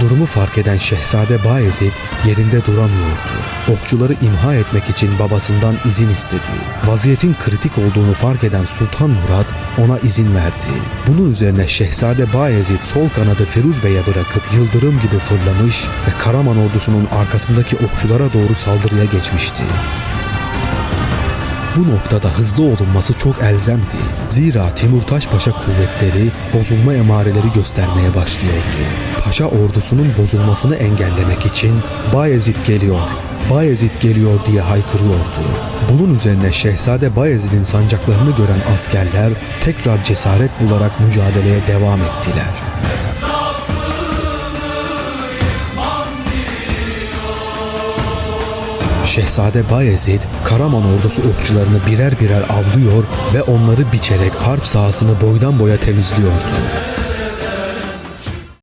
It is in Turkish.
Durumu fark eden Şehzade Bayezid yerinde duramıyordu. Okçuları imha etmek için babasından izin istedi. Vaziyetin kritik olduğunu fark eden Sultan Murad ona izin verdi. Bunun üzerine Şehzade Bayezid sol kanadı Firuz Bey'e bırakıp yıldırım gibi fırlamış ve Karaman ordusunun arkasındaki okçulara doğru saldırıya geçmişti. Bu noktada hızlı olunması çok elzemdi. Zira Timurtaş Paşa kuvvetleri bozulma emareleri göstermeye başlıyordu. Paşa ordusunun bozulmasını engellemek için Bayezid geliyor, Bayezid geliyor diye haykırıyordu. Bunun üzerine Şehzade Bayezid'in sancaklarını gören askerler tekrar cesaret bularak mücadeleye devam ettiler. Şehzade Bayezid, Karaman ordusu okçularını birer birer avlıyor ve onları biçerek harp sahasını boydan boya temizliyordu.